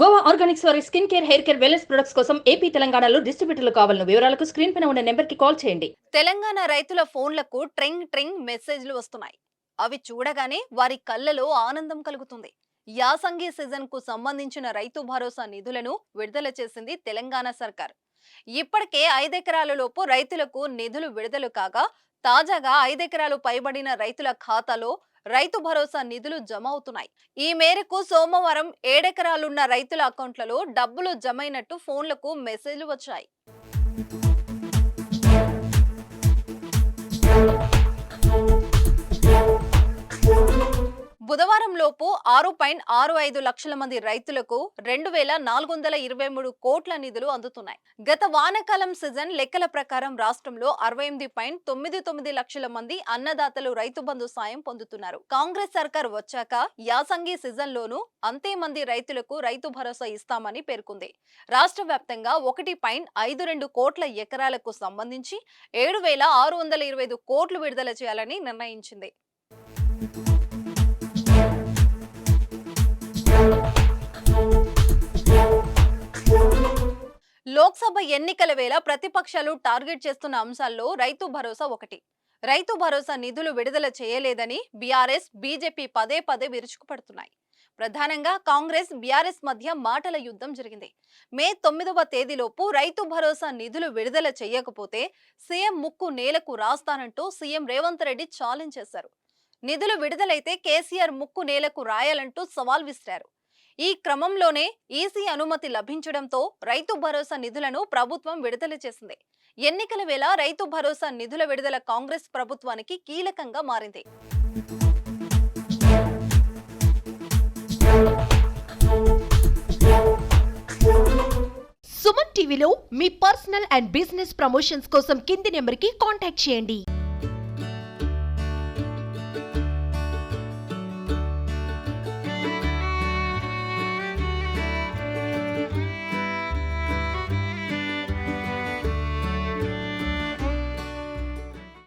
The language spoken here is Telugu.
గోవా ఆర్గానిక్స్ వారి skin care hair care wellness products కోసం ఏపీ తెలంగాణలో డిస్ట్రిబ్యూటర్లు కావాలను వివరాలకు స్క్రీన్ పైన ఉన్న నెంబర్కి కాల్ చేయండి. తెలంగాణ రైతుల ఫోన్లకు ట్రింగ్ ట్రింగ్ మెసేజ్లు వస్తున్నాయి. అవి చూడగానే వారి కళ్ళలో ఆనందం కలుగుతుంది. యాసంగి సీజన్కు సంబంధించిన రైతు భరోసా నిధులను విడుదల చేసింది తెలంగాణ సర్కార్. ఇప్పటికే ఐదెకరాల లోపు రైతులకు నిధులు విడుదల కాగా తాజాగా ఐదెకరాలు పైబడిన రైతుల ఖాతాలో రైతు భరోసా నిధులు జమ అవుతున్నాయి. ఈ మేరకు సోమవారం ఏడెకరాలున్న రైతుల అకౌంట్లలో డబ్బులు జమైనట్టు ఫోన్లకు మెసేజ్లు వచ్చాయి. బుధవారం లోపు ఆరు పాయింట్ ఆరు ఐదు లక్షల మంది రైతులకు రెండు వేల నాలుగు వందల ఇరవై మూడు కోట్ల నిధులు అందుతున్నాయి. గత వానాకాలం సీజన్ లెక్కల ప్రకారం రాష్ట్రంలో అరవై ఎనిమిది పాయింట్ తొమ్మిది తొమ్మిది లక్షల మంది అన్నదాతలు రైతు బంధు సాయం పొందుతున్నారు. కాంగ్రెస్ సర్కార్ వచ్చాక యాసంగి సీజన్ లోనూ అంతే మంది రైతులకు రైతు భరోసా ఇస్తామని పేర్కొంది. రాష్ట్ర వ్యాప్తంగా ఒకటి పాయింట్ ఐదు రెండు కోట్ల ఎకరాలకు సంబంధించి ఏడు వేల ఆరు వందల ఇరవై ఐదు కోట్లు విడుదల చేయాలని నిర్ణయించింది. లోక్సభ ఎన్నికల వేళ ప్రతిపక్షాలు టార్గెట్ చేస్తున్న అంశాల్లో రైతు భరోసా ఒకటి. రైతు భరోసా నిధులు విడుదల చేయలేదని బీఆర్ఎస్ బీజేపీ పదే పదే విరుచుకుపడుతున్నాయి. ప్రధానంగా కాంగ్రెస్ బీఆర్ఎస్ మధ్య మాటల యుద్ధం జరిగింది. మే తొమ్మిదవ తేదీలోపు రైతు భరోసా నిధులు విడుదల చేయకపోతే సీఎం ముక్కు నేలకు రాస్తానంటూ సీఎం రేవంత్ రెడ్డి ఛాలెంజ్ చేశారు. నిధులు విడుదలైతే కేసీఆర్ ముక్కు నేలకు రాయాలంటూ సవాల్ విసిరారు. ఈ క్రమంలోనే ఈసీ అనుమతి లభించడంతో రైతు భరోసా నిధులను ప్రభుత్వం విడుదల చేసింది. ఎన్నికల వేళ రైతు భరోసా నిధుల విడుదల కాంగ్రెస్ ప్రభుత్వానికి కీలకంగా మారింది. సుమన్ టీవీలో మీ పర్సనల్ అండ్ బిజినెస్ ప్రమోషన్స్ కోసం కింది నెంబర్కి కాంటాక్ట్ చేయండి.